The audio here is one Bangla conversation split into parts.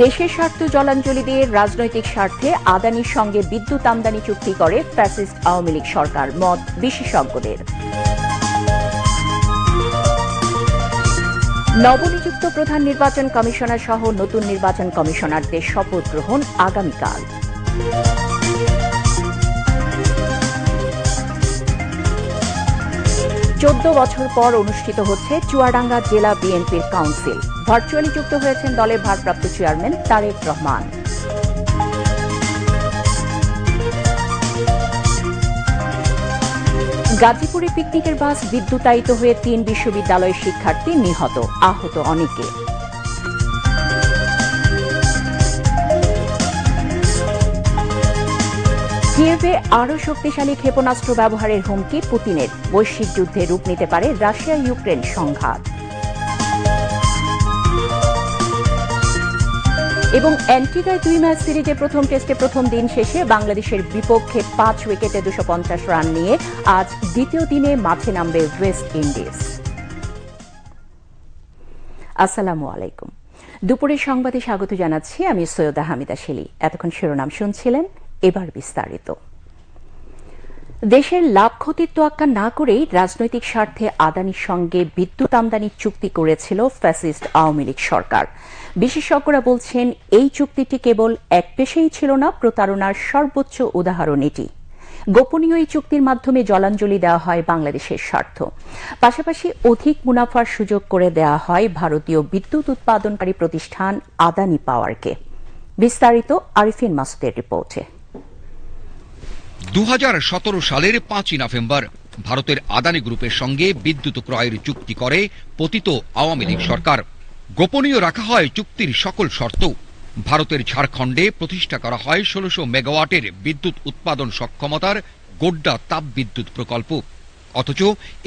দেশের স্বার্থ জলাঞ্জলি দিয়ে রাজনৈতিক স্বার্থে আদানির সঙ্গে বিদ্যুৎ আমদানি চুক্তি করে ফ্যাসিস্ট আওয়ামী লীগ সরকার, মত বিশেষজ্ঞদের। নবনিযুক্ত প্রধান নির্বাচন কমিশনার সহ নতুন নির্বাচন কমিশনারদের শপথ গ্রহণ আগামীকাল। চোদ্দ বছর পর অনুষ্ঠিত হচ্ছে চুয়াডাঙ্গা জেলা বিএনপির কাউন্সিল। ভার্চুয়ালি যুক্ত হয়েছেন দলের ভারপ্রাপ্ত চেয়ারম্যান তারেক রহমান। গাজীপুরে পিকনিকের বাস বিদ্যুতায়িত হয়ে তিন বিশ্ববিদ্যালয়ের শিক্ষার্থী নিহত, আহত অনেকে। কিয়েভে আরও শক্তিশালী ক্ষেপণাস্ত্র ব্যবহারের হুমকি পুতিনের। বৈশ্বিক যুদ্ধে রূপ নিতে পারে রাশিয়া ইউক্রেন সংঘাত। এবং অ্যান্টিগায় দুই ম্যাচ সিরিজে প্রথম টেস্টে প্রথম দিন শেষে বাংলাদেশের বিপক্ষে পাঁচ উইকেটে দুশো রান নিয়ে আজ দ্বিতীয় দিনে মাঠে নামবে ওয়েস্ট ইন্ডিজ। আসসালামু আলাইকুম। দুপুরের সংবাদে স্বাগত জানাচ্ছি আমি সৈয়দা হামিদা শেলি। এতক্ষণ শিরোনাম শুনছিলেন, এবার বিস্তারিত। দেশের লাভ ক্ষতির তোয়াক্কা না করেই রাজনৈতিক স্বার্থে আদানির সঙ্গে বিদ্যুৎ আমদানির চুক্তি করেছিল ফ্যাসিস্ট আওয়ামী লীগ সরকার। বিশেষজ্ঞরা বলছেন, এই চুক্তিটি কেবল এক পেশেই ছিল না, প্রতারণার সর্বোচ্চ উদাহরণ এটি। গোপনীয় এই চুক্তির মাধ্যমে জলাঞ্জলি দেওয়া হয় বাংলাদেশের স্বার্থ। পাশাপাশি অধিক মুনাফার সুযোগ করে দেওয়া হয় ভারতীয় বিদ্যুৎ উৎপাদনকারী প্রতিষ্ঠান আদানি পাওয়ারকে। বিস্তারিত আরিফিন মাসুদের রিপোর্টে। দুহাজার সতেরো সালের পাঁচই নভেম্বর, ভারতের আদানি গ্রুপের সঙ্গে বিদ্যুৎ ক্রয়ের চুক্তি করে পতিত আওয়ামী লীগ সরকার। গোপনীয় রাখা হয় চুক্তির সকল শর্ত। ভারতের ঝাড়খণ্ডে প্রতিষ্ঠা করা হয় ষোলশো মেগাওয়াটের বিদ্যুৎ উৎপাদন সক্ষমতার গোড্ডা তাপবিদ্যুৎ প্রকল্প। অথচ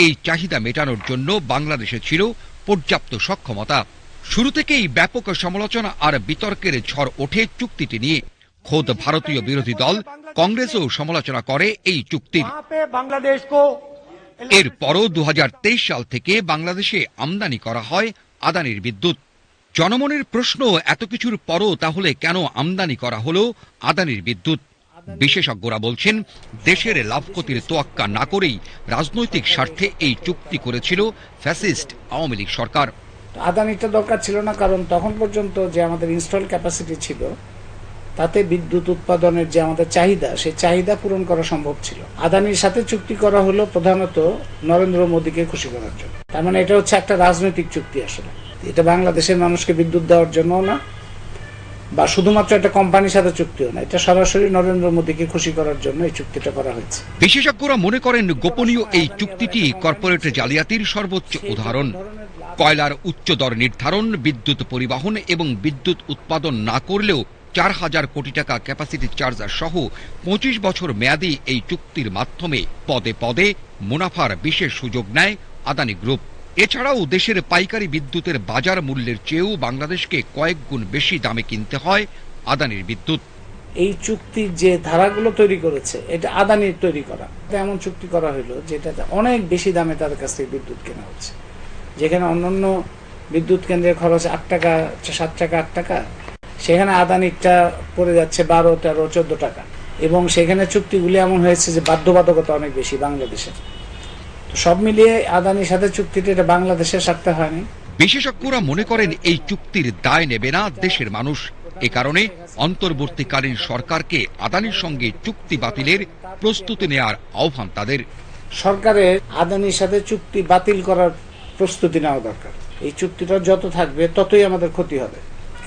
এই চাহিদা মেটানোর জন্য বাংলাদেশে ছিল পর্যাপ্ত সক্ষমতা। শুরু থেকেই ব্যাপক সমালোচনা আর বিতর্কের ঝড় ওঠে চুক্তিটি নিয়ে। খোদ ভারতীয় বিরোধী দল কংগ্রেসও সমালোচনা করে এই চুক্তির। এরপরও দু হাজার তেইশ সাল থেকে বাংলাদেশে আমদানি করা হয় আদানির বিদ্যুৎ। জনমনের প্রশ্ন এত কিছুর পরও তাহলে কেন আমদানি করা হলো আদানির বিদ্যুৎ? বিশেষজ্ঞরা বলছেন, দেশের লাভ ক্ষতির তোয়াক্কা না করেই রাজনৈতিক স্বার্থে এই চুক্তি করেছিল ফ্যাসিস্ট আওয়ামী লীগ সরকার। আদানিটা দরকার ছিল না, কারণ তখন পর্যন্ত যে আমাদের ইনস্টল ক্যাপাসিটি ছিল তাতে বিদ্যুৎ উৎপাদনের যে আমাদের চাহিদা, সেই চাহিদা পূরণ করা সম্ভব ছিল। আদানির সাথে চুক্তি করা হলো প্রধানত নরেন্দ্র মোদীকে খুশি করার জন্য। তার মানে এটা হচ্ছে একটা রাজনৈতিক চুক্তি আসলে। এটা বাংলাদেশের মানুষকে বিদ্যুৎ দেওয়ার জন্য না, বা শুধুমাত্র একটা কোম্পানির সাথে চুক্তিও না, এটা সরাসরি নরেন্দ্র মোদীকে খুশি করার জন্য এই চুক্তিটা করা হয়েছে। বিশেষজ্ঞরা মনে করেন গোপনীয় এই চুক্তিটি কর্পোরেট জালিয়াতির সর্বোচ্চ উদাহরণ। কয়লার উচ্চ দর নির্ধারণ, বিদ্যুৎ পরিবহন এবং বিদ্যুৎ উৎপাদন না করলেও চার হাজার কোটি টাকা ক্যাপাসিটি চার্জ সহ পঁচিশ বছর মেয়াদি এই চুক্তির মাধ্যমে পদে পদে মুনাফার বিশেষ সুযোগ নেয় আদানি গ্রুপ। এছাড়াও দেশের পাইকারি বিদ্যুতের বাজার মূল্যের চেয়েও বাংলাদেশকে কয়েক গুণ বেশি দামে কিনতে হয় আদানির বিদ্যুৎ। এই চুক্তির যে ধারাগুলো তৈরি করেছে, এটা আদানির তৈরি করা। এমন চুক্তি করা হলো যেটাতে অনেক বেশি দামে তাদের কাছ থেকে বিদ্যুৎ কেনা হচ্ছে। যেখানে অন্যান্য বিদ্যুৎ কেন্দ্রের খরচ আট টাকা, সাত টাকা, আট টাকা সেখানে আদানিরটা পড়ে যাচ্ছে বারো তেরো চোদ্দ টাকা এবং সেখানে চুক্তিগুলি এমন হয়েছে যে বাধ্যবাধকতা অনেক বেশি বাংলাদেশের সব মিলিয়ে আদানির সাথে চুক্তিটা এটা বাংলাদেশের স্বার্থে হয়নি। বিশেষজ্ঞরা মনে করেন এই চুক্তির দায় নেবে না দেশের মানুষ। এ কারণে অন্তর্বর্তীকালীন সরকারকে আদানির সঙ্গে চুক্তি বাতিলের প্রস্তুতি নেয়ার আহ্বান তাদের। সরকারের আদানির সাথে চুক্তি বাতিল করার প্রস্তুতি নেওয়া দরকার। এই চুক্তিটা যত থাকবে ততই আমাদের ক্ষতি হবে।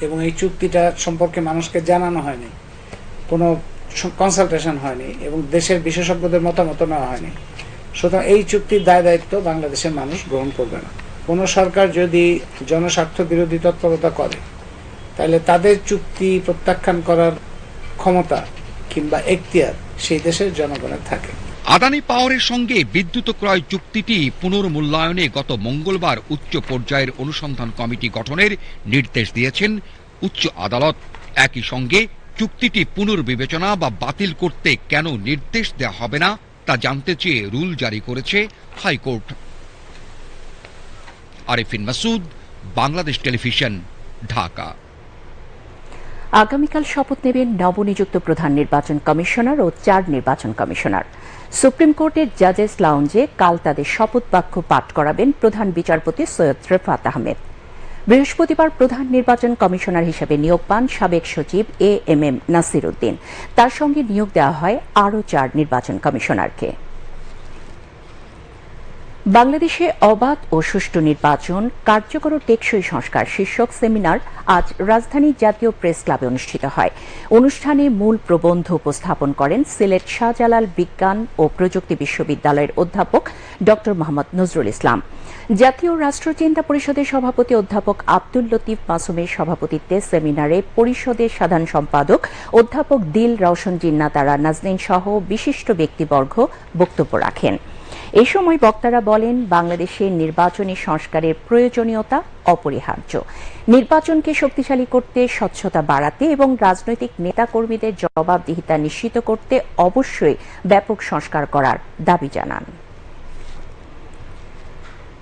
এবং এই চুক্তিটা সম্পর্কে মানুষকে জানানো হয়নি। কোনো কনসালটেশন হয়নি এবং দেশের বিশেষজ্ঞদের মতামত নেওয়া হয়নি। সুতরাং এই চুক্তির দায় দায়িত্ব বাংলাদেশের মানুষ গ্রহণ করবে না। কোনো সরকার যদি জনস্বার্থ বিরোধী তৎপরতা করে, তাহলে তাদের চুক্তি প্রত্যাখ্যান করার ক্ষমতা কিংবা এখতিয়ার সেই দেশের জনগণের থাকে। আদানি পাওয়ারের সঙ্গে বিদ্যুৎ ক্রয় চুক্তিটি পুনর্মূল্যায়নে গত মঙ্গলবার উচ্চ পর্যায়ের অনুসন্ধান কমিটি গঠনের নির্দেশ দিয়েছেন উচ্চ আদালত। একই সঙ্গে চুক্তিটি পুনর্বিবেচনা বা বাতিল করতে কেন নির্দেশ দেওয়া হবে না তা জানতে চেয়ে রুল জারি করেছে high court. Arifin Masud, Bangladesh television, Dhaka. আগামীকাল শপথ নেবেন নবনিযুক্ত প্রধান নির্বাচন কমিশনার ও চার নির্বাচন কমিশনার। সুপ্রিম কোর্টের জাজেস লাউঞ্জে কাল তাদের শপথ বাক্য পাঠ করাবেন প্রধান বিচারপতি সৈয়দ রেফাত আহমেদ। বৃহস্পতিবার প্রধান নির্বাচন কমিশনার হিসেবে নিয়োগ পান সাবেক সচিব A M M Nasir Uddin তার সঙ্গে নিয়োগ দেওয়া হয় আরও চার নির্বাচন কমিশনারকে। বাংলাদেশে অবাধ ও সুষ্ঠু নির্বাচন কার্যকর ও টেকসই সংস্কার শীর্ষক সেমিনার আজ রাজধানী জাতীয় প্রেস ক্লাবে অনুষ্ঠিত হয়। অনুষ্ঠানে মূল প্রবন্ধ উপস্থাপন করেন সিলেট শাহজালাল বিজ্ঞান ও প্রযুক্তি বিশ্ববিদ্যালয়ের অধ্যাপক ড. মোহাম্মদ নজরুল ইসলাম। জাতীয় রাষ্ট্রচিন্তা পরিষদের সভাপতি অধ্যাপক আব্দুল লতিফ মাসুমের সভাপতিত্বে সেমিনারে পরিষদের সাধারণ সম্পাদক অধ্যাপক দিল রওশন জিন্না তারা নাজনীন সহ বিশিষ্ট ব্যক্তিবর্গ বক্তব্য রাখেন। এ সময় বক্তারা বলেন, বাংলাদেশের নির্বাচনী সংস্কারের প্রয়োজনীয়তা অপরিহার্য। নির্বাচনকে শক্তিশালী করতে, স্বচ্ছতা বাড়াতে এবং রাজনৈতিক নেতাকর্মীদের জবাবদিহিতা নিশ্চিত করতে অবশ্যই ব্যাপক সংস্কার করার দাবি জানান।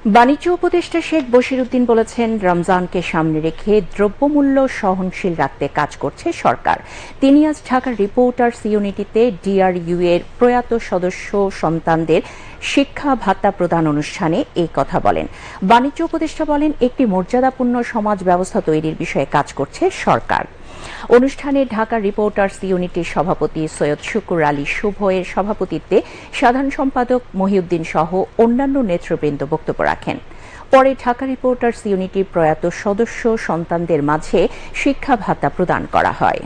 বাণিজ্য উপদেষ্টা শেখ বশিরউদ্দিন বলেছেন, রমজানকে সামনে রেখে দ্রব্যমূল্য সহনশীল রাখতে কাজ করছে সরকার। তিনি আজ ঢাকার রিপোর্টার্স ইউনিটিতে ডিআরইউ এর প্রয়াত সদস্য সন্তানদের শিক্ষা ভাতা প্রদান অনুষ্ঠানে এই কথা বলেন। বাণিজ্য উপদেষ্টা বলেন, একটি মর্যাদাপূর্ণ সমাজ ব্যবস্থা তৈরির বিষয়ে কাজ করছে সরকার। অনুষ্ঠানে ঢাকা রিপোর্টার্স ইউনিটির সভাপতি সৈয়দ শুকুর আলী শুভ এর সভাপতিত্বে সাধারণ সম্পাদক মহিউদ্দিন সহ অন্যান্য নেতৃবৃন্দ বক্তব্য রাখেন। পরে ঢাকা রিপোর্টার্স ইউনিটির প্রয়াত সদস্য সন্তানদের মাঝে শিক্ষা ভাতা প্রদান করা হয়।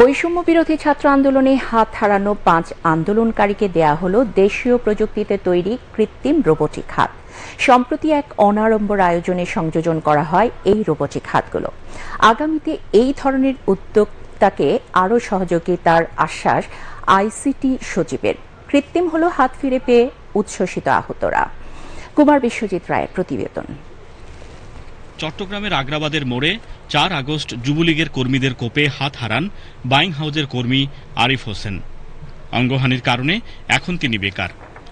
বৈষম্য বিরোধী ছাত্র আন্দোলনে হাত হারানো পাঁচ আন্দোলনকারীকে দেয়া হল দেশীয় প্রযুক্তিতে তৈরি কৃত্রিম রোবোটিক হাত। সম্প্রতি এক অনাড়ম্বর আয়োজনে সংযোজন করা হয় এই রোবটিক হাতগুলো। আগামীতে এই ধরনের উদ্যোক্তাকে আরও সহযোগিতার আশ্বাস আইসিটি সচিবের। কৃত্রিম হল হাত ফিরে পেয়ে উচ্ছ্বসিত আহতরা। কুমার বিশ্বজিৎ রায়ের প্রতিবেদন। চট্টগ্রামের আগ্রাবাদের মোড়ে চার আগস্ট যুবলীগের কর্মীদের কোপে হাত হারান বাইং হাউজের কর্মী আরিফ হোসেন। অঙ্গহানির কারণে এখন তিনি বেকার।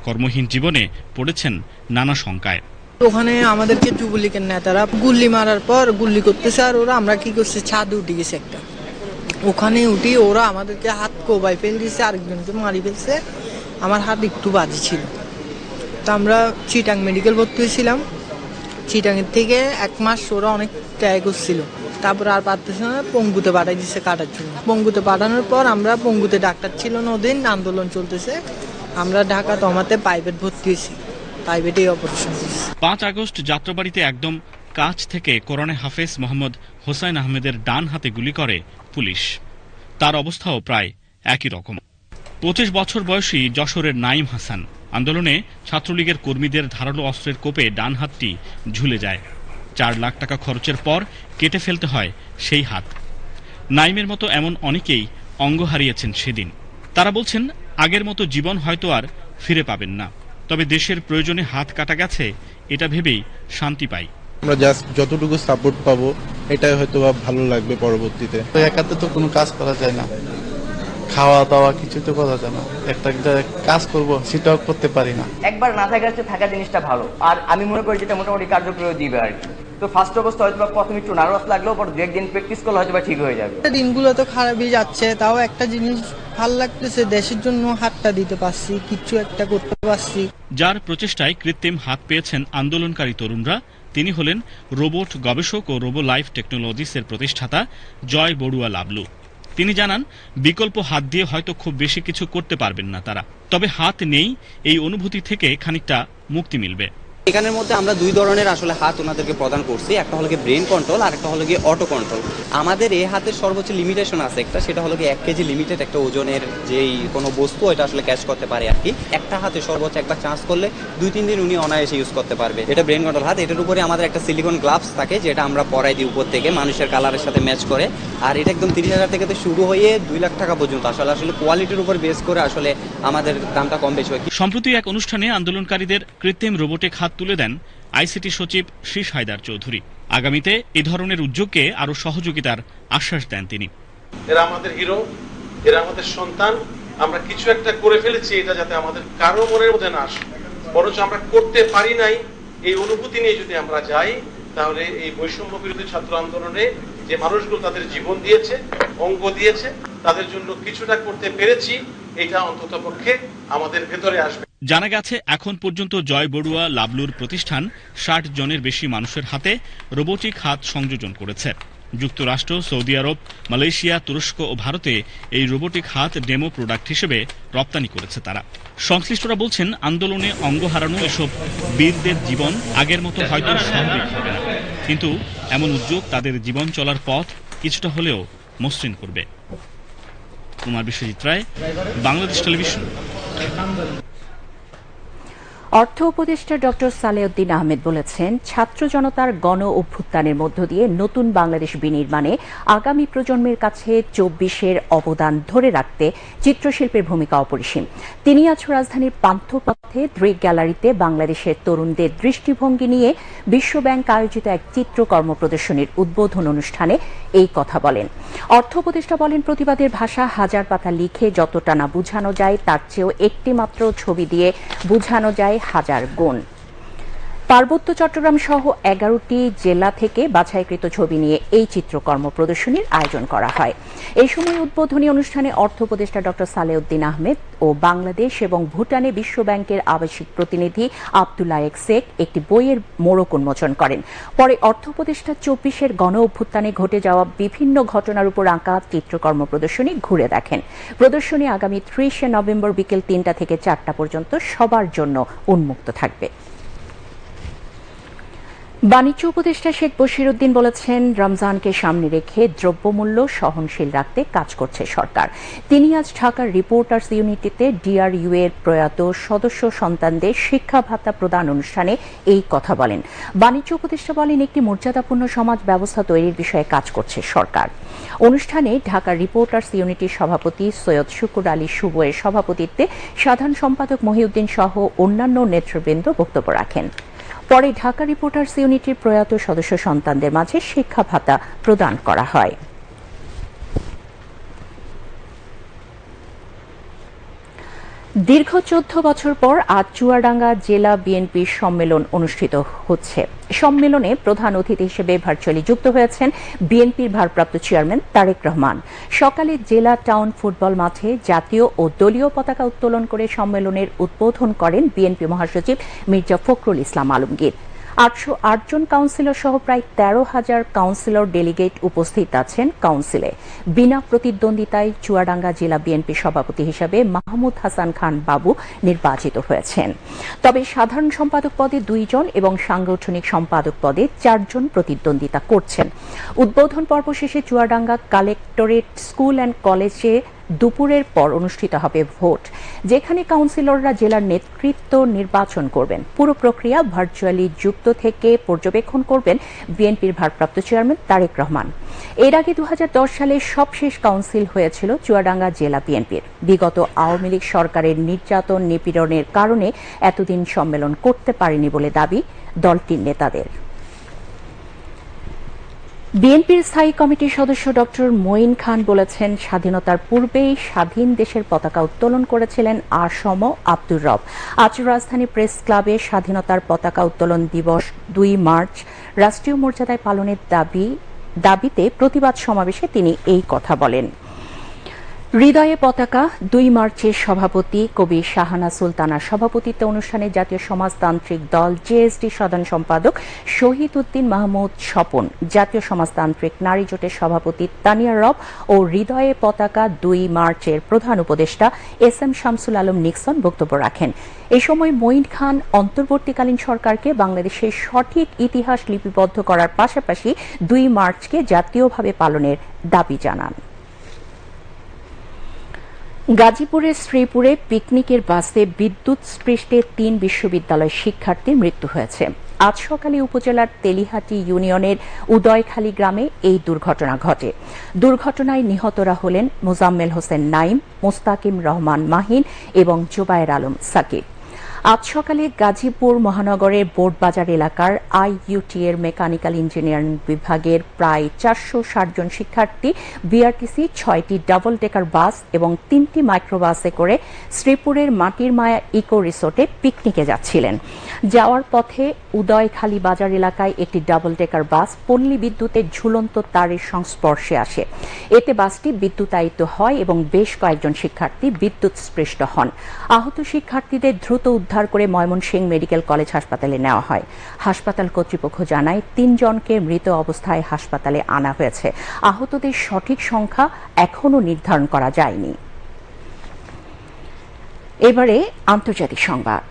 কর্মহীন জীবনে পড়েছেন নানা শঙ্কায়। ওখানে আমাদেরকে যুবলীগের নেতারা গুল্লি মারার পর গুল্লি করতেছে আর ওরা, আমরা কি করছে? ছাদে উঠে গেছে একটা। ওখানে উঠি ওরা আমাদেরকে হাত কোবাই ফেল দিয়েছে, আরেকজনকে মারি ফেলছে। আমার হাত একটু বাজি ছিল। তো আমরা চিটাং মেডিকেল ভর্তি হয়েছিলাম। চিটাংয়ের থেকে এক মাস ওরা অনেক ট্রাই করছিল। তারপর আর পারতেছে না, পঙ্গুতে পাঠাই দিচ্ছে কাটার জন্য। পঙ্গুতে পাঠানোর পর আমরা পঙ্গুতে ডাক্তার ছিল না ওদিন আন্দোলন চলতেছে। আমরা ঢাকা তমাতে প্রাইভেট ভর্তি হয়েছি। প্রাইভেটেই অপারেশন পাঁচ আগস্ট যাত্রাবাড়িতে একদম কাছ থেকে কোরআনে হাফেজ মোহাম্মদ হোসাইন আহমেদের ডান হাতে গুলি করে পুলিশ। তার অবস্থাও প্রায় একই রকম। পঁচিশ বছর বয়সী যশোরের নাইম হাসান আন্দোলনে ছাত্রলীগের কর্মীদের ধারালো অস্ত্রের কোপে ডান হাতটি ঝুলে যায়। চার লাখ টাকা খরচের পর কেটে ফেলতে হয় সেই হাত। নাইমের মতো এমন অনেকেই অঙ্গ হারিয়েছেন সেদিন। তারা বলছেন আগের মতো জীবন হয়তো আর ফিরে পাবেন না। তবে দেশের প্রয়োজনে হাত কাটা গেছে এটা ভেবেই শান্তি পাই। আমরা জাস্ট যতটুকু সাপোর্ট পাবো এটাই হয়তো বা ভালো লাগবে পরবর্তীতে। তো একাতে তো কোনো কাজ করা যায় না। খাওয়া দাওয়া কিছু তো করা যায় না। একটা একটা কাজ করব সেটাও করতে পারি না। একবার না থাকার চেয়ে থাকা জিনিসটা ভালো। আর আমি মনে করি যেটা মোটামুটি কার্যকরী দিবে আর কি। তো ফার্স্ট অবস্থা হয়তো বা প্রথমে একটু নার্ভাস লাগলেও পর দু একদিন প্র্যাকটিস করলে হয়তো বা ঠিক হয়ে যাবে। দিনগুলো তো খারাপই যাচ্ছে তাও একটা জিনিস ভালো লাগতেছে, দেশের জন্য হাতটা দিতে পারছি, কিছু একটা করতে পারছি। যার প্রচেষ্টায় কৃত্রিম হাত পেয়েছেন আন্দোলনকারী তরুণরা, তিনি হলেন রোবট গবেষক ও রোবো লাইফ টেকনোলজিসের প্রতিষ্ঠাতা জয় বড়ুয়া লাবলু। তিনি জানান, বিকল্প হাত দিয়ে হয়তো খুব বেশি কিছু করতে পারবেন না তারা। তবে হাত নেই, এই অনুভূতি থেকে খানিকটা মুক্তি মিলবে। এখানের মধ্যে আমরা দুই ধরনের আসলে হাত ওনাদেরকে প্রদান করছি। একটা হলো গিয়ে ব্রেন কন্ট্রোল আর একটা হলো গিয়ে অটো কন্ট্রোল আমাদের এই হাতের সর্বোচ্চ লিমিটেশন আছে একটা, সেটা হলো গিয়ে এক কেজি লিমিটেড একটা ওজনের যেই কোনো বস্তু এটা আসলে ক্যাচ করতে পারে আর কি। একটা হাতে সর্বোচ্চ একবার চান্স করলে দুই, তিন দিন উনি অনায়াসে ইউজ করতে পারবে। এটা ব্রেন কন্ট্রোল হাত, এটার উপরে আমাদের একটা সিলিকন গ্লাভস থাকে, যেটা আমরা পরাই দিই উপর থেকে, মানুষের কালারের সাথে ম্যাচ করে। আর এটা একদম তিরিশ হাজার থেকে শুরু হয়ে দুই লাখ টাকা পর্যন্ত। আসলে আসলে কোয়ালিটির উপর বেস করে আসলে আমাদের দামটা কম বেশি হয়। সম্প্রতি এক অনুষ্ঠানে আন্দোলনকারীদের কৃত্রিম রোবটিক হাত তুলে দেন আইসিটি সচিব শীষ হায়দার চৌধুরী। আগামীতে এ ধরনের উদ্যোগকে আরও সহযোগিতার আশ্বাস দেন তিনি। এরা আমাদের হিরো, এরা আমাদের সন্তান, আমরা কিছু একটা করে ফেলেছি এটা যাতে আমাদের কারও মনের মধ্যে না আসে। বরঞ্চ আমরা করতে পারি নাই, এই অনুভূতি নিয়ে যদি আমরা যাই, তাহলে এই বৈষম্য বিরোধী ছাত্র আন্দোলনে যে মানুষগুলো তাদের জীবন দিয়েছে, অঙ্গ দিয়েছে, তাদের জন্য কিছুটা করতে পেরেছি, এটা অন্তত পক্ষে আমাদের ভেতরে আসবে। জানা গেছে, এখন পর্যন্ত জয় বড়ুয়া লাবলুর প্রতিষ্ঠান ষাট জনের বেশি মানুষের হাতে রোবোটিক হাত সংযোজন করেছে। যুক্তরাষ্ট্র, সৌদি আরব, মালয়েশিয়া, তুরস্ক ও ভারতে এই রোবোটিক হাত ডেমো প্রোডাক্ট হিসেবে রপ্তানি করেছে তারা। সংশ্লিষ্টরা বলছেন, আন্দোলনে অঙ্গ হারানো এসব বীরদের জীবন আগের মতো হয়তো স্বাভাবিক হবে না। কিন্তু এমন উদ্যোগ তাদের জীবন চলার পথ কিছুটা হলেও মসৃণ করবে। কুমার বিশ্বজিৎ রায়, বাংলাদেশ টেলিভিশন। অর্থ উপদেষ্টা ডক্টর সালেউদ্দিন আহমেদ বলেছেন, ছাত্র জনতার গণ অভ্যুত্থানের মধ্য দিয়ে নতুন বাংলাদেশ বিনির্মাণে আগামী প্রজন্মের কাছে চব্বিশের অবদান ধরে রাখতে চিত্রশিল্পের ভূমিকা অপরিসীম। তিনি আজ রাজধানীর পান্থপথে দৃক গ্যালারিতে বাংলাদেশের তরুণদের দৃষ্টিভঙ্গি নিয়ে বিশ্বব্যাংক আয়োজিত এক চিত্রকর্ম প্রদর্শনীর উদ্বোধন অনুষ্ঠানে এই কথা বলেন। অর্থ উপদেষ্টা বলেন, প্রতিবাদের ভাষা হাজার পাতা লিখে যতটা না বুঝানো যায়, তার চেয়েও একটি মাত্র ছবি দিয়ে বুঝানো যায় হাজার গুণ। পার্বত্য চট্টগ্রাম সহ এগারোটি জেলা থেকে বাছাইকৃত ছবি নিয়ে এই চিত্রকর্ম প্রদর্শনীর আয়োজন করা হয়। এই সময় উদ্বোধনী অনুষ্ঠানে অর্থ উপদেষ্টা ডক্টর সালেউদ্দিন আহমেদ ও বাংলাদেশ এবং ভুটানে বিশ্ব ব্যাংকের আবাসিক প্রতিনিধি আবদুল্লাহ এক শেখ একটি বইয়ের মোড়ক উন্মোচন করেন। পরে অর্থ উপদেষ্টা চব্বিশের গণ অভ্যুত্থানে ঘটে যাওয়া বিভিন্ন ঘটনার উপর আঁকা চিত্রকর্ম প্রদর্শনী ঘুরে দেখেন। প্রদর্শনী আগামী ত্রিশে নভেম্বর বিকেল তিনটা থেকে চারটা পর্যন্ত সবার জন্য উন্মুক্ত থাকবে। বাণিজ্য উপদেষ্টা শেখ বশিরউদ্দিন বলেছেন, রমজানকে সামনে রেখে দ্রব্যমূল্য সহনশীল রাখতে কাজ করছে সরকার। তিনি আজ ঢাকার রিপোর্টার্স ইউনিটিতে ডিআরইউ এর প্রয়াত সদস্য সন্তানদের শিক্ষা ভাতা প্রদান অনুষ্ঠানে এই কথা বলেন। বাণিজ্য উপদেষ্টা বলেন, একটি মর্যাদাপূর্ণ সমাজ ব্যবস্থা তৈরির বিষয়ে কাজ করছে সরকার। অনুষ্ঠানে ঢাকার রিপোর্টার্স ইউনিটির সভাপতি সৈয়দ শুকুর আলী শুভের সভাপতিত্বে সাধারণ সম্পাদক মহিউদ্দিন সহ অন্যান্য নেতৃবৃন্দ বক্তব্য রাখেন। পরে ঢাকা রিপোর্টার্স ইউনিটির প্রয়াত সদস্য সন্তানদের মাঝে শিক্ষা ভাতা প্রদান করা হয়। দীর্ঘ চোদ্দ বছর পর আজ চুয়াডাঙ্গা জেলা বিএনপির সম্মেলন অনুষ্ঠিত হচ্ছে। সম্মেলনে প্রধান অতিথি হিসেবে ভার্চুয়ালি যুক্ত হয়েছেন বিএনপির ভারপ্রাপ্ত চেয়ারম্যান তারেক রহমান। সকালে জেলা টাউন ফুটবল মাঠে জাতীয় ও দলীয় পতাকা উত্তোলন করে সম্মেলনের উদ্বোধন করেন বিএনপি মহাসচিব মির্জা ফখরুল ইসলাম আলমগীর। আটশো জন কাউন্সিলর সহ প্রায় তেরো হাজার কাউন্সিলর ডেলিগেট উপস্থিত আছেন কাউন্সিলে বিনা প্রতিদ্বন্দ্বিতায় চুয়াডাঙ্গা জেলা বিএনপি সভাপতি হিসেবে মাহমুদ হাসান খান বাবু নির্বাচিত হয়েছেন। তবে সাধারণ সম্পাদক পদে দুইজন এবং সাংগঠনিক সম্পাদক পদে চারজন প্রতিদ্বন্দ্বিতা করছেন। উদ্বোধন পর্ব শেষে চুয়াডাঙ্গা কালেক্টরেট স্কুল অ্যান্ড কলেজে দুপুরের পর অনুষ্ঠিত হবে ভোট, যেখানে কাউন্সিলররা জেলার নেতৃত্ব নির্বাচন করবেন। পুরো প্রক্রিয়া ভার্চুয়ালি যুক্ত থেকে পর্যবেক্ষণ করবেন বিএনপির ভারপ্রাপ্ত চেয়ারম্যান তারেক রহমান। এর আগে দু হাজার দশ সালে সবশেষ কাউন্সিল হয়েছিল চুয়াডাঙ্গা জেলা বিএনপির। বিগত আওয়ামী লীগ সরকারের নির্যাতন নিপীড়নের কারণে এতদিন সম্মেলন করতে পারেনি বলে দাবি দলটির নেতাদের। বিএনপির স্থায়ী কমিটির সদস্য ডক্টর মঈন খান বলেছেন, স্বাধীনতার পূর্বেই স্বাধীন দেশের পতাকা উত্তোলন করেছিলেন আসম আব্দুর রব। আজ রাজধানী প্রেস ক্লাবে স্বাধীনতার পতাকা উত্তোলন দিবস, দুই মার্চ। রাষ্ট্রীয় মর্যাদায় পালনের দাবি, দাবিতে প্রতিবাদ সমাবেশে তিনি এই কথা বলেন। হৃদয়ে পতাকা, দুই মার্চের সভাপতি কবি শাহানা সুলতানার সভাপতিত্বে অনুষ্ঠানে জাতীয় সমাজতান্ত্রিক দল জেএসডি সাধারণ সম্পাদক শহীদ উদ্দিন মাহমুদ স্বপন, জাতীয় সমাজতান্ত্রিক নারী জোটের সভাপতি তানিয়া রব ও হৃদয়ে পতাকা, দুই মার্চের প্রধান উপদেষ্টা S M Shamsul Alam Nixon বক্তব্য রাখেন। এ সময় মঈন খান অন্তর্বর্তীকালীন সরকারকে বাংলাদেশের সঠিক ইতিহাস লিপিবদ্ধ করার পাশাপাশি দুই মার্চকে জাতীয়ভাবে পালনের দাবি জানান। গাজীপুরের শ্রীপুরে পিকনিকের বাসে বিদ্যুৎ স্পৃষ্টে তিন বিশ্ববিদ্যালয় শিক্ষার্থীর মৃত্যু হয়েছে। আজ সকালে উপজেলার তেলিহাটি ইউনিয়নের উদয়খালী গ্রামে এই দুর্ঘটনা ঘটে। দুর্ঘটনায় নিহতরা হলেন মোজাম্মেল হোসেন নাইম, মোস্তাকিম রহমান মাহিন এবং জোবায়ের আলম সাকিব। আজ সকালে গাজীপুর মহানগরের বোর্ডবাজার এলাকার আইইউটি এর মেকানিক্যাল ইঞ্জিনিয়ারিং বিভাগের প্রায় চারশো ষাট জন শিক্ষার্থী, বিআরটিসি ছয়টি ডাবল ডেকার বাস এবং তিনটি মাইক্রোবাসে করে শ্রীপুরের মাটির মায়া ইকো রিসোর্টে পিকনিকে যাচ্ছিলেন। যাওয়ার পথে উদয়খালী বাজার এলাকায় একটি ডাবল ডেকার বাস পল্লী বিদ্যুতের ঝুলন্ত তারের সংস্পর্শে আসে। এতে বাসটি বিদ্যুতায়িত হয় এবং বেশ কয়েকজন শিক্ষার্থী বিদ্যুৎ স্পৃষ্ট হন। আহত শিক্ষার্থীদের দ্রুত উদ্ধার করে ময়মনসিংহ মেডিকেল কলেজ হাসপাতালে নেওয়া হয়। হাসপাতাল কর্তৃপক্ষ জানায়, তিনজনকে মৃত অবস্থায় হাসপাতালে আনা হয়েছে। আহতদের সঠিক সংখ্যা এখনও নির্ধারণ করা যায়নি। এবারে আন্তর্জাতিক সংবাদ।